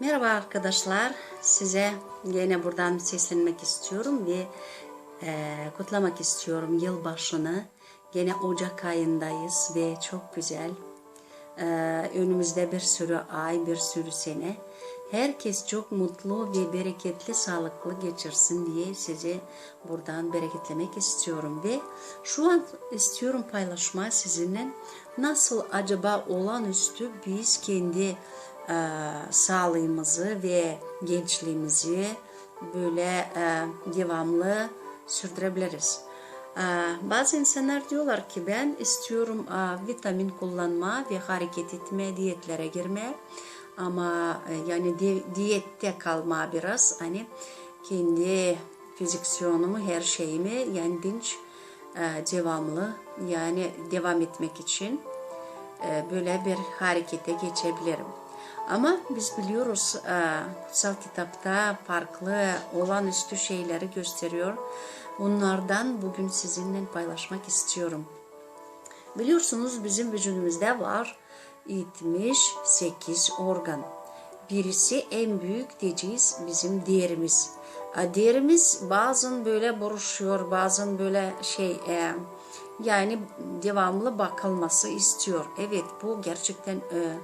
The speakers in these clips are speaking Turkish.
Merhaba arkadaşlar. Size yine buradan seslenmek istiyorum ve e, kutlamak istiyorum yılbaşını. Gene Ocak ayındayız ve çok güzel. E, önümüzde bir sürü ay, bir sürü sene. Herkes çok mutlu ve bereketli, sağlıklı geçirsin diye size buradan bereketlemek istiyorum. Ve şu an istiyorum paylaşma sizinle nasıl acaba olağanüstü biz kendi e, sağlığımızı ve gençliğimizi böyle e, devamlı sürdürebiliriz. E, bazı insanlar diyorlar ki ben istiyorum e, vitamin kullanma ve hareket etme, diyetlere girme ama e, yani di- diyette kalma biraz hani kendi fiziksiyonumu, her şeyimi yani dinç e, devamlı yani devam etmek için e, böyle bir harekete geçebilirim. Ama biz biliyoruz e, kutsal kitapta farklı olağanüstü şeyleri gösteriyor. Bunlardan bugün sizinle paylaşmak istiyorum. Biliyorsunuz bizim vücudumuzda var 78 organ. Birisi en büyük diyeceğiz bizim diğerimiz. E, Diğerimiz bazen böyle buruşuyor, bazen böyle şey e, yani devamlı bakılması istiyor. Evet bu gerçekten e,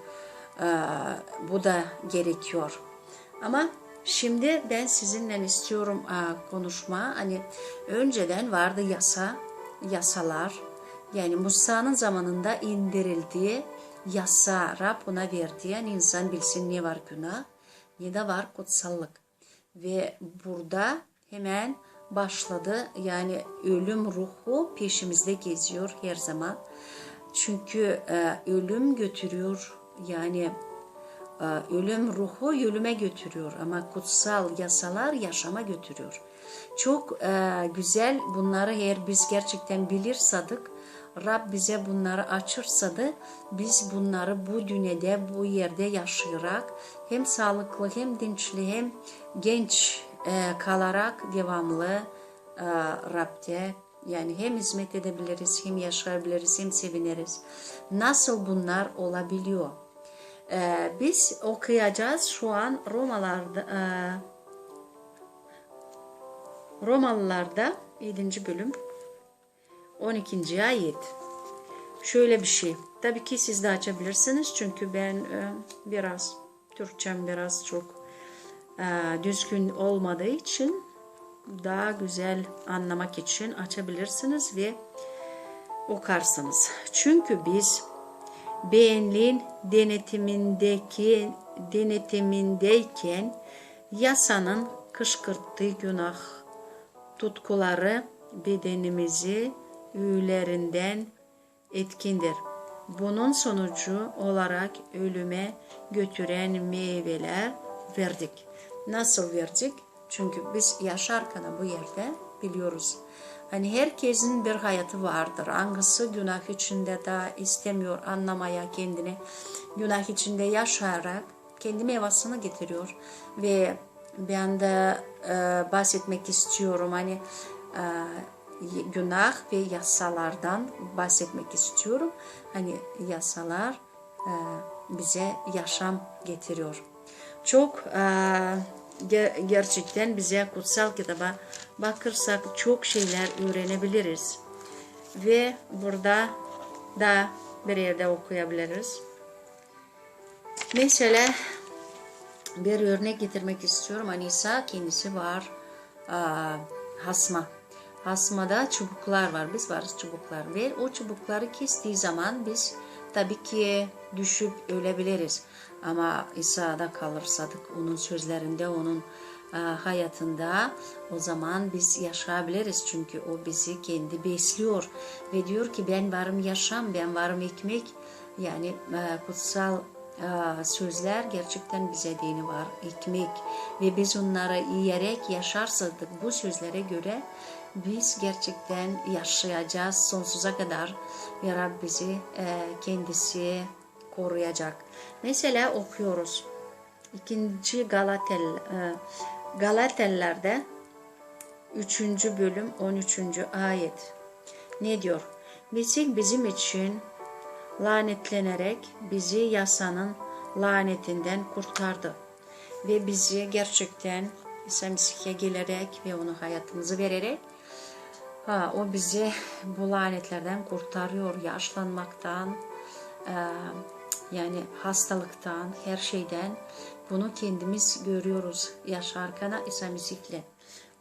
e, bu da gerekiyor. Ama şimdi ben sizinle istiyorum e, konuşma. Hani önceden vardı yasa, yasalar. Yani Musa'nın zamanında indirildiği yasa Rab ona verdi. Yani insan bilsin ne var günah, ne de var kutsallık. Ve burada hemen başladı. Yani ölüm ruhu peşimizde geziyor her zaman. Çünkü e, ölüm götürüyor yani e, ölüm ruhu ölüme götürüyor ama kutsal yasalar yaşama götürüyor. Çok e, güzel bunları eğer biz gerçekten bilirsadık Rab bize bunları açırsadı biz bunları bu dünyada bu yerde yaşayarak hem sağlıklı hem dinçli hem genç e, kalarak devamlı Rab'de yani hem hizmet edebiliriz hem yaşayabiliriz hem seviniriz. Nasıl bunlar olabiliyor? Ee, biz okuyacağız şu an Romalarda e, Romalılarda 7. bölüm 12. ayet. Şöyle bir şey. Tabii ki siz de açabilirsiniz çünkü ben e, biraz Türkçem biraz çok e, düzgün olmadığı için daha güzel anlamak için açabilirsiniz ve okarsınız. Çünkü biz beğenliğin denetimindeki denetimindeyken yasanın kışkırttığı günah tutkuları bedenimizi üyelerinden etkindir. Bunun sonucu olarak ölüme götüren meyveler verdik. Nasıl verdik? Çünkü biz yaşarken bu yerde biliyoruz. Hani herkesin bir hayatı vardır. Hangisi günah içinde de istemiyor anlamaya kendini. Günah içinde yaşayarak kendi meyvasını getiriyor. Ve ben de e, bahsetmek istiyorum. Hani e, günah ve yasalardan bahsetmek istiyorum. Hani yasalar e, bize yaşam getiriyor. Çok e, ger- gerçekten bize kutsal kitaba bakırsak çok şeyler öğrenebiliriz. Ve burada da bir yerde okuyabiliriz. Mesela bir örnek getirmek istiyorum. Anisa kendisi var. Hasma. Hasmada çubuklar var. Biz varız çubuklar. Ve o çubukları kestiği zaman biz tabii ki düşüp ölebiliriz. Ama İsa'da kalırsak onun sözlerinde, onun e, hayatında o zaman biz yaşayabiliriz. Çünkü o bizi kendi besliyor. Ve diyor ki ben varım yaşam, ben varım ekmek. Yani e, kutsal e, sözler gerçekten bize dini var. Ekmek. Ve biz onları yiyerek yaşarsak bu sözlere göre biz gerçekten yaşayacağız sonsuza kadar. Ve Rab bizi kendisi koruyacak. Mesela okuyoruz. İkinci Galatel, e, Galateller'de 3. bölüm 13. ayet. Ne diyor? Mesih bizim için lanetlenerek bizi yasanın lanetinden kurtardı. ve bizi gerçekten İsa Mesih'e gelerek ve onu hayatımızı vererek ha, o bizi bu lanetlerden kurtarıyor, yaşlanmaktan, e, yani hastalıktan, her şeyden bunu kendimiz görüyoruz yaşarken İsa Mesih'le.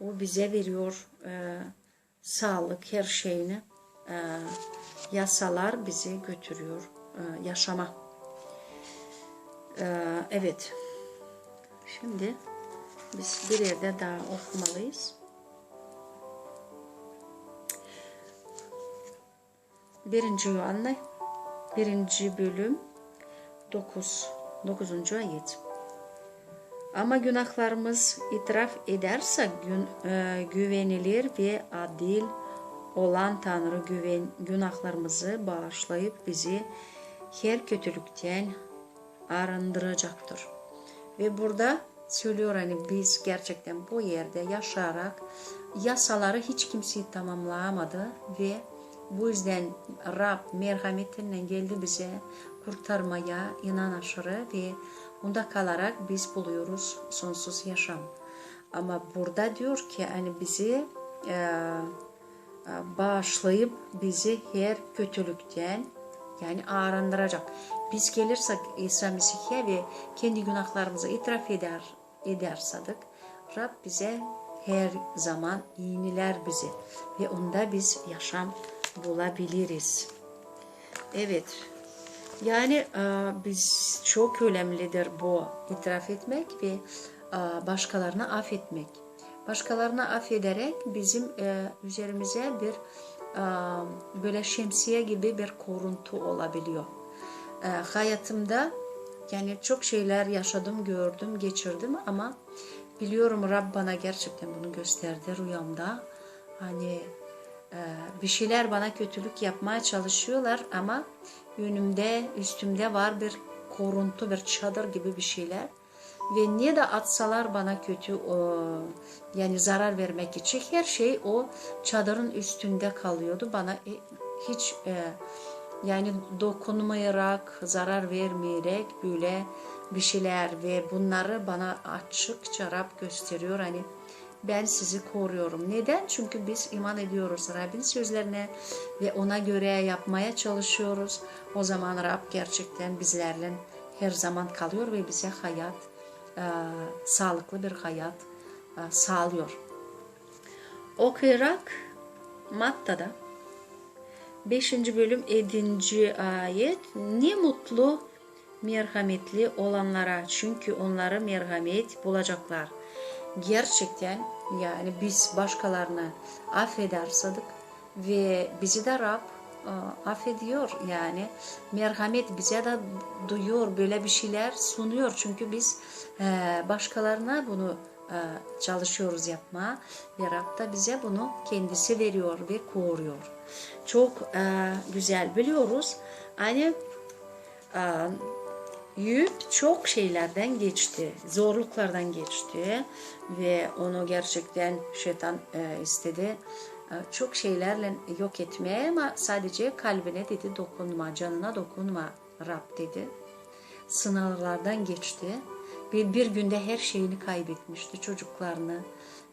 O bize veriyor e, sağlık her şeyini. E, yasalar bizi götürüyor e, yaşama. E, evet. Şimdi biz bir yerde daha okumalıyız. Birinci Yuhanna, birinci bölüm, 9, 9. ayet. Ama günahlarımız itiraf ederse gün, e, güvenilir ve adil olan Tanrı güven, günahlarımızı bağışlayıp bizi her kötülükten arındıracaktır. Ve burada söylüyor hani biz gerçekten bu yerde yaşayarak yasaları hiç kimse tamamlayamadı ve bu yüzden Rab merhametinden geldi bize kurtarmaya inan aşırı ve onda kalarak biz buluyoruz sonsuz yaşam. Ama burada diyor ki hani bizi e, e, bağışlayıp bizi her kötülükten yani arındıracak. Biz gelirsek İsa Mesih'e ve kendi günahlarımızı itiraf eder, edersadık Rab bize her zaman iğneler bizi ve onda biz yaşam bulabiliriz. Evet. Yani e, biz çok önemlidir bu itiraf etmek ve e, başkalarına affetmek. Başkalarına affederek bizim e, üzerimize bir böyle şemsiye gibi bir koruntu olabiliyor. Hayatımda yani çok şeyler yaşadım, gördüm, geçirdim ama biliyorum Rab bana gerçekten bunu gösterdi rüyamda. Hani bir şeyler bana kötülük yapmaya çalışıyorlar ama önümde, üstümde var bir koruntu, bir çadır gibi bir şeyler. Ve niye de atsalar bana kötü yani zarar vermek için her şey o çadırın üstünde kalıyordu. Bana e, hiç e, yani dokunmayarak, zarar vermeyerek böyle bir şeyler ve bunları bana açıkça Rab gösteriyor. Hani ben sizi koruyorum. Neden? Çünkü biz iman ediyoruz Rabbin sözlerine ve ona göre yapmaya çalışıyoruz. O zaman Rab gerçekten bizlerle her zaman kalıyor ve bize hayat, e, sağlıklı bir hayat e, sağlıyor. Okuyarak Matta'da 5. bölüm 7. ayet ne mutlu merhametli olanlara çünkü onları merhamet bulacaklar. Gerçekten yani biz başkalarına affedersek ve bizi de Rab e, affediyor yani merhamet bize de duyuyor böyle bir şeyler sunuyor çünkü biz e, başkalarına bunu e, çalışıyoruz yapma ve Rab da bize bunu kendisi veriyor ve koruyor. Çok güzel biliyoruz. Hani Yüp çok şeylerden geçti, zorluklardan geçti ve onu gerçekten şeytan e, istedi. E, çok şeylerle yok etmeye ama sadece kalbine dedi dokunma, canına dokunma Rab dedi. Sınavlardan geçti ve bir günde her şeyini kaybetmişti çocuklarını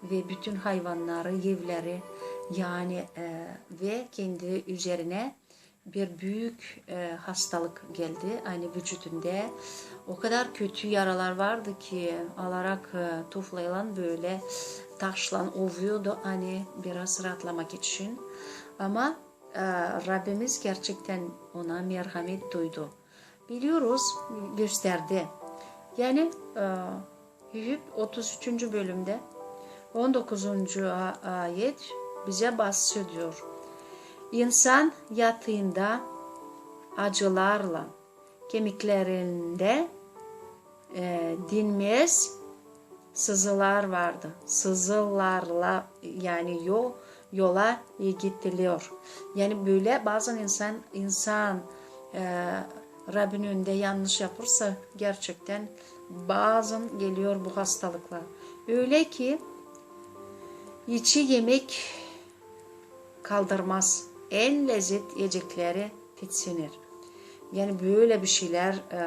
ve bütün hayvanları, evleri yani e, ve kendi üzerine bir büyük e, hastalık geldi aynı vücudunda. O kadar kötü yaralar vardı ki alarak e, tuflayılan böyle taşlan ovuyordu hani biraz rahatlamak için. Ama e, Rabbimiz gerçekten ona merhamet duydu. Biliyoruz gösterdi. Yani e, 33. bölümde 19. ayet bize bahsediyor İnsan yatığında acılarla kemiklerinde e, dinmez sızılar vardı. Sızılarla yani yol yola gidiliyor. Yani böyle bazen insan insan e, Rabbin önünde yanlış yapırsa gerçekten bazen geliyor bu hastalıklar. Öyle ki içi yemek kaldırmaz en lezzet yiyecekleri tiksinir. Yani böyle bir şeyler e,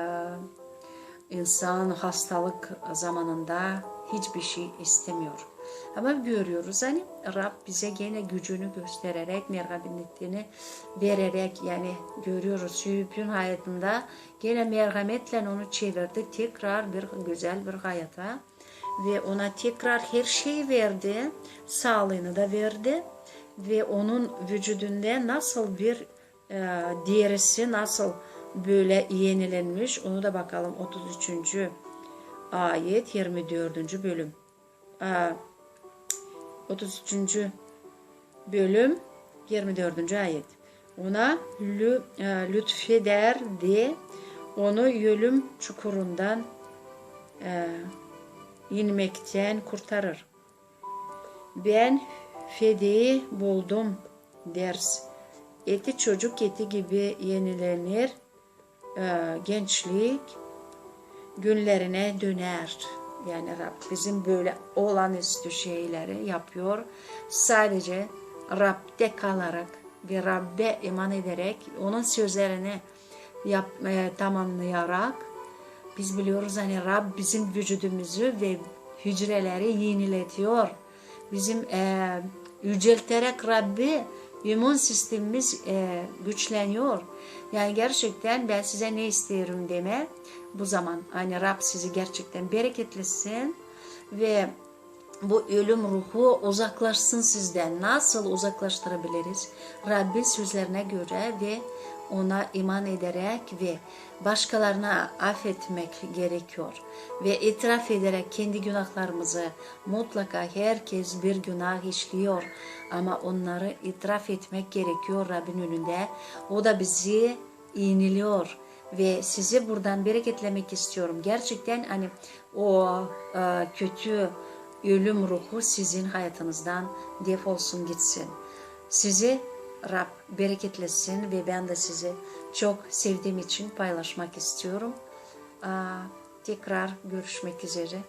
insan hastalık zamanında hiçbir şey istemiyor. Ama görüyoruz hani Rab bize gene gücünü göstererek, merhametini vererek yani görüyoruz Sübün hayatında gene merhametle onu çevirdi tekrar bir güzel bir hayata ve ona tekrar her şeyi verdi, sağlığını da verdi ve onun vücudunda nasıl bir e, derisi nasıl böyle yenilenmiş onu da bakalım 33. ayet 24. bölüm. Aa, 33. bölüm 24. ayet. Ona lü, e, lütfederdi. Onu ölüm çukurundan e, inmekten kurtarır. Ben fedeyi buldum ders. Eti çocuk eti gibi yenilenir. E, gençlik günlerine döner. Yani Rab bizim böyle olağanüstü şeyleri yapıyor. Sadece Rab'de kalarak ve Rab'be iman ederek onun sözlerini yap, e, tamamlayarak biz biliyoruz hani Rab bizim vücudumuzu ve hücreleri yeniletiyor. Bizim e, yücelterek Rabbi immün sistemimiz e, güçleniyor. Yani gerçekten ben size ne istiyorum deme. Bu zaman hani Rab sizi gerçekten bereketlesin ve bu ölüm ruhu uzaklaşsın sizden. Nasıl uzaklaştırabiliriz? Rabbin sözlerine göre ve ona iman ederek ve başkalarına affetmek gerekiyor. Ve itiraf ederek kendi günahlarımızı mutlaka herkes bir günah işliyor. Ama onları itiraf etmek gerekiyor Rabbin önünde. O da bizi iğneliyor ve sizi buradan bereketlemek istiyorum. Gerçekten hani o e, kötü ölüm ruhu sizin hayatınızdan defolsun gitsin. Sizi Rab bereketlesin ve ben de sizi çok sevdiğim için paylaşmak istiyorum. Tekrar görüşmek üzere.